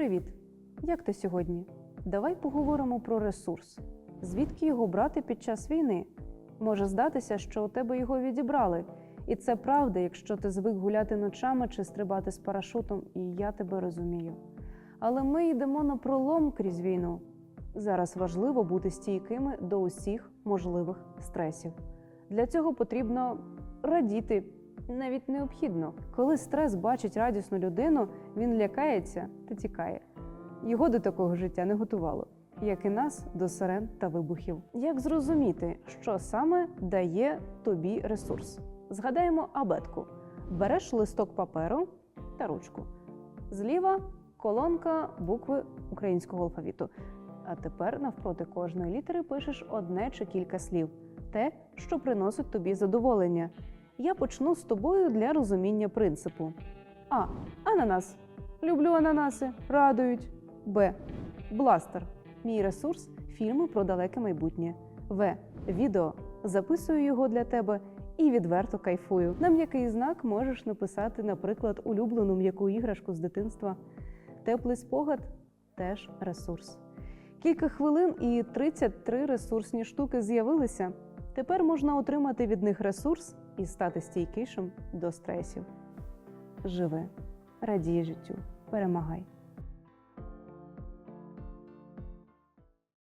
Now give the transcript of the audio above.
Привіт! Як ти сьогодні? Давай поговоримо про ресурс. Звідки його брати під час війни? Може здатися, що у тебе його відібрали. І це правда, якщо ти звик гуляти ночами чи стрибати з парашутом, і я тебе розумію. Але ми йдемо на пролом крізь війну. Зараз важливо бути стійкими до усіх можливих стресів. Для цього потрібно радіти, навіть необхідно. Коли стрес бачить радісну людину, він лякається та тікає. Його до такого життя не готувало, як і нас до сирен та вибухів. Як зрозуміти, що саме дає тобі ресурс? Згадаємо абетку: береш листок паперу та ручку. Зліва колонка букви українського алфавіту. А тепер навпроти кожної літери пишеш одне чи кілька слів те, що приносить тобі задоволення. Я почну з тобою для розуміння принципу. А. Ананас. Люблю ананаси, радують. Б. Бластер. Мій ресурс фільми про далеке майбутнє. В. Відео. Записую його для тебе і відверто кайфую. На м'який знак можеш написати, наприклад, улюблену м'яку іграшку з дитинства. Теплий спогад теж ресурс. Кілька хвилин і 33 ресурсні штуки з'явилися. Тепер можна отримати від них ресурс і стати стійкішим до стресів. Живи, радій життю, перемагай.